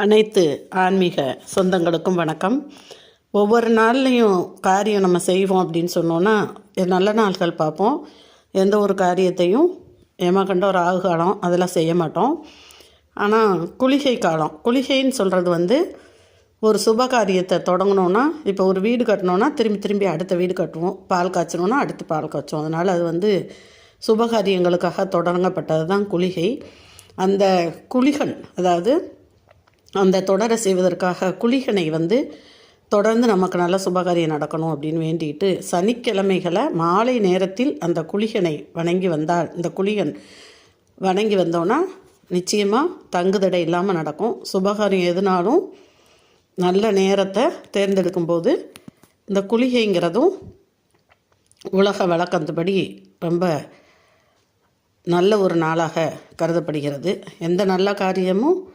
அனைத்து ஆன்மீக சொந்தங்களுக்கும் வணக்கம். ஒவ்வொரு நாள்லேயும் காரியம் நம்ம செய்வோம் அப்படின்னு சொன்னோன்னா நல்ல நாள்கள் பார்ப்போம். எந்த ஒரு காரியத்தையும் ஏமாக்கண்ட ஒரு ஆகு காலம் அதெல்லாம் செய்ய மாட்டோம். ஆனால் குளிகை காலம் குளிகைன்னு சொல்கிறது வந்து ஒரு சுப காரியத்தை தொடங்கினோன்னா இப்போ ஒரு வீடு கட்டினோன்னா திரும்பி திரும்பி அடுத்த வீடு கட்டுவோம். பால் காய்ச்சணுன்னா அடுத்து பால் காய்ச்சுவோம் அதனால் அது வந்து சுபகாரியங்களுக்காக தொடங்கப்பட்டது தான் குளிகை. அந்த குழிகள் அதாவது அந்த தொடரை செய்வதற்காக குளிகனை வந்து தொடர்ந்து நமக்கு நல்ல சுபகாரியம் நடக்கணும் அப்படின்னு வேண்டிட்டு சனிக்கிழமைகளை மாலை நேரத்தில் அந்த குளிகனை வணங்கி வந்தால் இந்த குளிகன் வணங்கி வந்தோன்னா நிச்சயமாக தங்குதடை இல்லாமல் நடக்கும். சுபகாரியம் எதுனாலும் நல்ல நேரத்தை தேர்ந்தெடுக்கும்போது இந்த குளிகைங்கிறதும் உலக வழக்கத்துப்படி ரொம்ப நல்ல ஒரு நாளாக கருதப்படுகிறது. எந்த நல்ல காரியமும்